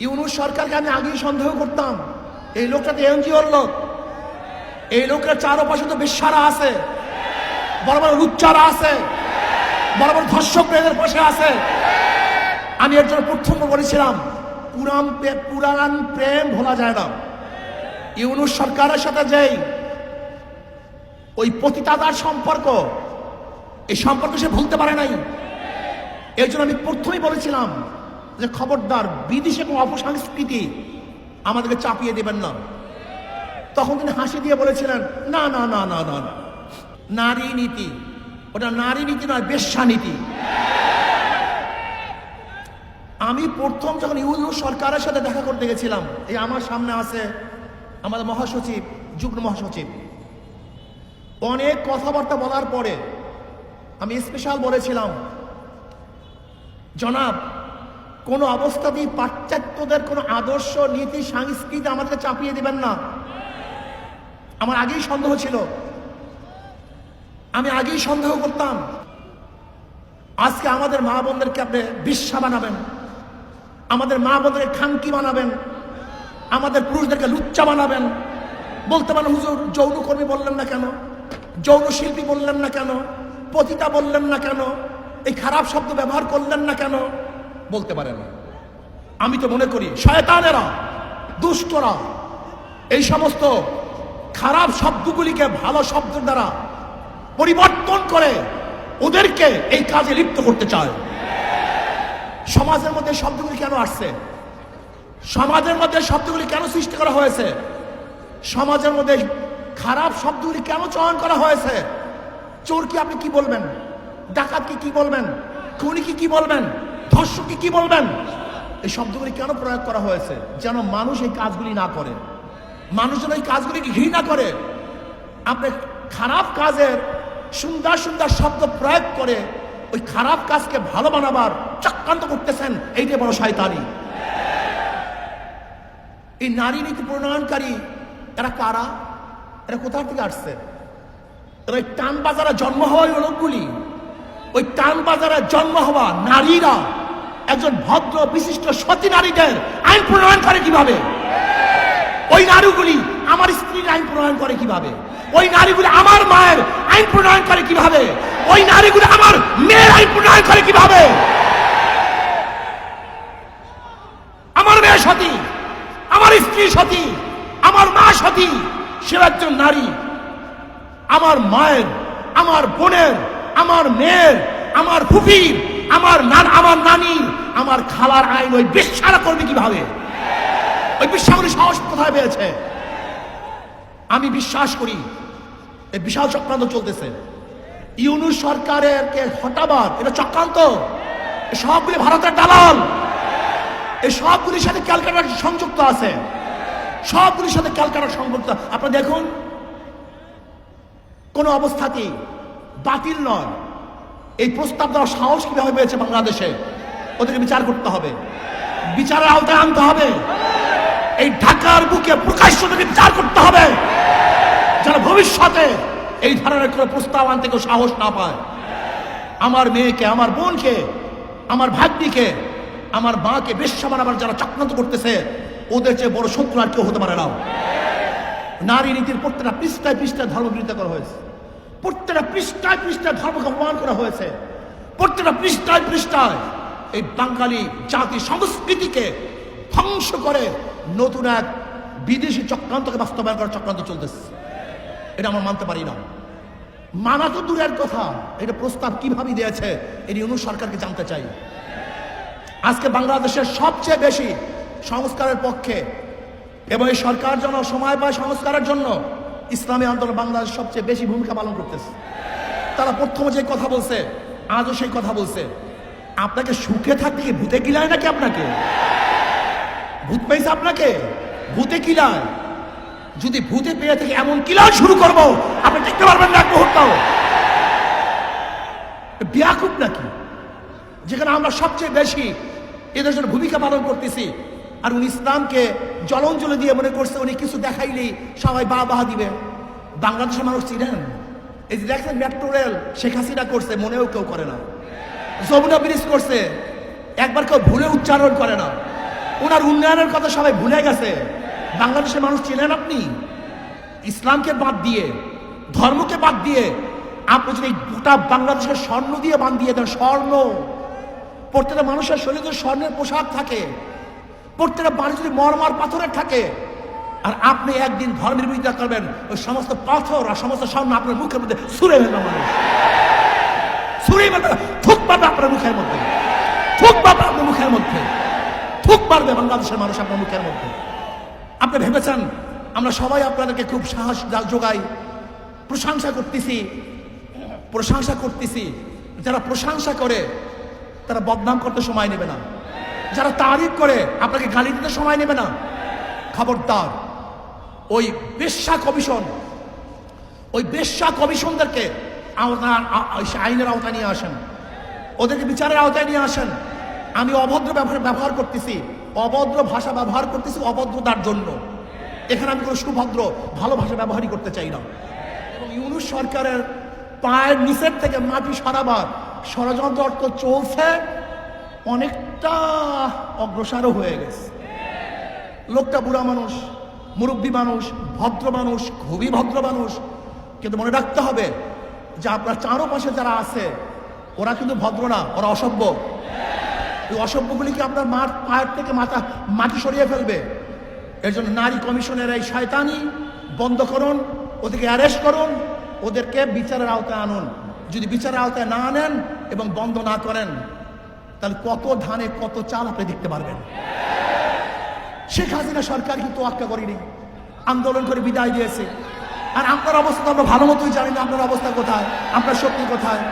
ইউনুস সরকারকে আমি আগেই সন্দেহ করতাম। এই লোকটা তো এনজিওর লোক। এই লোকের চারপাশে তো বিশ্বারা আছে। বড় বড় লুচ্চারা আছে। বড় বড় ধর্ষক প্রেমের পাশে আছে। আমি এর জন্য প্রথম বলেছিলাম পুরান প্রে- পুরান প্রেম ভোলা যায় না। ইউনুস সরকারের সাথে যেই ওই পতিতাদার সম্পর্ক, এই সম্পর্ক সে ভুলতে পারে নাই। এর জন্য আমি প্রথমেই বলেছিলাম যে খবরদার বিদেশে কোনো অপসংস্কৃতি আমাদেরকে চাপিয়ে দেবেন না। তখন তিনি হাসি দিয়ে বলেছিলেন, না না না না না না। নারী নীতি, ওটা নারী নীতি নয়, বেশ্যা নীতি। আমি প্রথম যখন ইউনু সরকারের সাথে দেখা করতে গেছিলাম, এই আমার সামনে আছে আমাদের মহাসচিব, যুগ্ম মহাসচিব। অনেক কথাবার্তা বলার পরে আমি স্পেশাল বলেছিলাম, জনাব কোনো অবস্থাতেই পাশ্চাত্যদের কোনো আদর্শ, নীতি, সংস্কৃতি আমাদের চাপিয়ে দিবেন না। আমার আগেই সন্দেহ ছিল। আমি আগেই সন্দেহ করতাম। আজকে আমাদের মা বোনদেরকে আপনি বিশ্বা বানাবেন। আমাদের মা বোনদেরকে খানকি বানাবেন। আমাদের পুরুষদেরকে লুচ্চা বানাবেন। বলতে পারেন, হুজুর, যৌনকর্মী বললেন না কেন? যৌন শিল্পী বললেন না কেন? পতিতা বললেন না কেন? এই খারাপ শব্দ ব্যবহার করলেন না কেন? বলতে পারেন আমি তো মনে করি শয়তানেরা, দুষ্টরা, এই সমস্ত খারাপ শব্দগুলিকে ভালো শব্দ দ্বারা পরিবর্তন করে ওদেরকে এই কাজে লিপ্ত করতে চায়। সমাজের মধ্যে শব্দগুলি কেন আসছে? সমাজের মধ্যে শব্দগুলি কেন সৃষ্টি করা হয়েছে? সমাজের মধ্যে খারাপ শব্দগুলি কেন চয়ন করা হয়েছে? চোর কি আপনি কি বলবেন? ডাকাত কি কি বলবেন? খুনি কি কি বলবেন? ধর্ষক কি বলবেন? এই শব্দগুলি কেন প্রয়োগ করা হয়েছে? যেন মানুষ এই কাজগুলি না করে। মানুষ যেন এই কাজগুলিকে ঘৃণা করে। আপনি খারাপ কাজের সুন্দর সুন্দর শব্দ প্রয়োগ করে ওই খারাপ কাজকে ভালো বানাবার চক্রান্ত করতেছেন, এইটাই বড় শয়তানি। এই নারী নীতি প্রণয়নকারী, এরা কারা? এরা কোথা থেকে আসছে? এরা ওই টান বাজারে জন্ম হওয়া ওই লোকগুলি। ওই টান বাজারে জন্ম হওয়া নারীরা। একজন ভদ্র, বিশিষ্ট, সতী নারীদের আইন প্রণয়ন করে কীভাবে? ওই নারীগুলি আমার স্ত্রীর আইন প্রণয়ন করে কীভাবে? ওই নারীগুলি আমার মায়ের আইন প্রণয়ন করে কীভাবে? ওই নারীগুলি আমার মেয়ের আইন প্রণয়ন করে কীভাবে? আমার মেয়ে সতী, আমার স্ত্রী সতী, আমার মা সতী, সে একজন নারী। আমার মায়ের, আমার বোনের, আমার মেয়ের, আমার ফুফির আমার নান, আমার নানি, আমার খালার আইন ওই বিশ্বাস করবে কীভাবে? ওই বিশ্বাসগুলি সাহস কোথায় পেয়েছে? আমি বিশ্বাস করি এই বিশাল চক্রান্ত চলতেছে। ইউনুস সরকারের কে হটাবার, এটা চক্রান্ত। সবগুলি ভারতের দালাল। এই সবগুলির সাথে ক্যালকাটার সংযুক্ত আছে। সবগুলির সাথে ক্যালকাটা সংযুক্ত। আপনারা দেখুন, কোন অবস্থাতেই বাতিল নয়। এই প্রস্তাব দেওয়ার সাহস কীভাবে পেয়েছে বাংলাদেশে? ওদেরকে বিচার করতে হবে। বিচারের আওতায় আনতে হবে। এই ঢাকার বুকে প্রকাশ্য থেকে বিচার করতে হবে। যেন ভবিষ্যতে এই ধরনের কোনো প্রস্তাব আনতে কেউ সাহস না পায়। আমার মেয়েকে, আমার বোনকে, আমার ভাগ্নিকে, আমার মাকে, বেশ্যা বানাবার যারা চক্রান্ত করতেছে, ওদের চেয়ে বড় শত্রু আর কেউ হতে পারে না। নারী নীতির প্রত্যেকটা পৃষ্ঠায় পৃষ্ঠায় ধর্ম বিরোধিতা করা হয়েছে। প্রত্যেকটা পৃষ্ঠায় পৃষ্ঠায় ধর্মকে অপমান করা হয়েছে। প্রত্যেকটা পৃষ্ঠায় পৃষ্ঠায় এই বাঙালি জাতি সংস্কৃতিকে ধ্বংস করে নতুন এক বিদেশি চক্রান্তকে বাস্তবায়ন করার চক্রান্ত চলতেছে। এটা আমরা মানতে পারি না। মানা তো দূরের কথা। এটা প্রস্তাব কীভাবে দিয়েছে এটি অনু সরকারকে জানতে চাই। আজকে বাংলাদেশের সবচেয়ে বেশি সংস্কারের পক্ষে এবং এই সরকার যেন সময় পায় সংস্কারের জন্য ইসলামী আন্দোলন বাংলাদেশ সবচেয়ে বেশি ভূমিকা পালন করতেছে। তারা প্রথম যে কথা বলছে, আজও সেই কথা বলছে। আপনাকে সুখে থাকতে ভূতে কিলায় নাকি আপনাকে? ভূত পেয়েছে আপনাকে? ভূতে কিলায় যদি ভূতে পেয়ে থেকে এমন কিলায় শুরু করব, আপনি দেখতে পারবেন না এক মুহূর্ত বিয়াকুব নাকি? যেখানে আমরা সবচেয়ে বেশি এদের জন্য ভূমিকা পালন করতেছি। আর উনি ইসলামকে জলঞ্জলি দিয়ে মনে করছে উনি কিছু দেখাইলেই সবাই বা বাহা দিবে। বাংলাদেশের মানুষ চিনেন? এই যে দেখছেন মেট্রো রেল, শেখ হাসিনা করছে, মনেও কেউ করে না। যমুনা ব্রিজ করছে, একবার কেউ ভুলে উচ্চারণ করে না। ওনার উন্নয়নের কথা সবাই ভুলে গেছে। বাংলাদেশের মানুষ চেনেন আপনি? ইসলামকে বাদ দিয়ে, ধর্মকে বাদ দিয়ে, আপনি যদি গোটা বাংলাদেশের স্বর্ণ দিয়ে বান দিয়ে দেন, স্বর্ণ। প্রত্যেকটা মানুষের শরীরে স্বর্ণের পোশাক থাকে। প্রত্যেকটা বাড়ি যদি মরমার পাথরের থাকে, আর আপনি একদিন ধর্মের বিরোধিতা করবেন, ওই সমস্ত পাথর আর সমস্ত স্বর্ণ আপনার মুখের মধ্যে ছুড়ে ফেলবে মানুষ। ফেলবে থুক পাবে আপনার মুখের মধ্যে। থুক পাবে আপনার মুখের মধ্যে। থুক পারবে বাংলাদেশের মানুষ আপনার মুখের মধ্যে। আপনি ভেবেছেন, আমরা সবাই আপনাদেরকে খুব সাহস যোগাই। প্রশংসা করতেছি প্রশংসা করতেছি। যারা প্রশংসা করে, তারা বদনাম করতে সময় নেবে না। যারা তারিফ করে, আপনাকে গালি দিতে সময় নেবে না। খবরদার, ওই বেশ্যা কমিশন, ওই বেশ্যা কমিশনদেরকে আইনের আওতায় নিয়ে আসেন। ওদেরকে বিচারের আওতায় নিয়ে আসেন। আমি অভদ্র ব্যবহার ব্যবহার করতেছি, অভদ্র ভাষা ব্যবহার করতেছি অভদ্রতার জন্য। এখানে আমি কোনো সুভদ্র, ভালো ভাষা ব্যবহারই করতে চাই না। এবং ইউনুস সরকারের পায়ের নিচের থেকে মাটি সরাবার ষড়যন্ত্র অর্থ চলছে। অনেকটা অগ্রসরও হয়ে গেছে। লোকটা বুড়া মানুষ, মুরব্বী মানুষ, ভদ্র মানুষ, খুবই ভদ্র মানুষ। কিন্তু মনে রাখতে হবে যে আপনার চারোপাশে যারা আছে, ওরা কিন্তু ভদ্র না, ওরা অসভ্য। এই অসভ্যগুলি কি আপনার মাঠ, পায়ের থেকে মাথা, মাটি সরিয়ে ফেলবে? এর জন্য নারী কমিশনের এই শয়তানি বন্ধ করুন ওদেরকে অ্যারেস্ট করুন, ওদেরকে বিচারের আওতায় আনুন। যদি বিচারের আওতায় না আনেন এবং বন্ধ না করেন তাহলে কত ধানে, কত চাল আপনি দেখতে পারবেন? শেখ হাসিনা সরকার কিন্তু আক্কা করেনি। আন্দোলন করে বিদায় দিয়েছে। আর আপনার অবস্থা তো আমরা ভালো মতোই জানি না আপনার অবস্থা কোথায়, আপনার শক্তি কোথায়।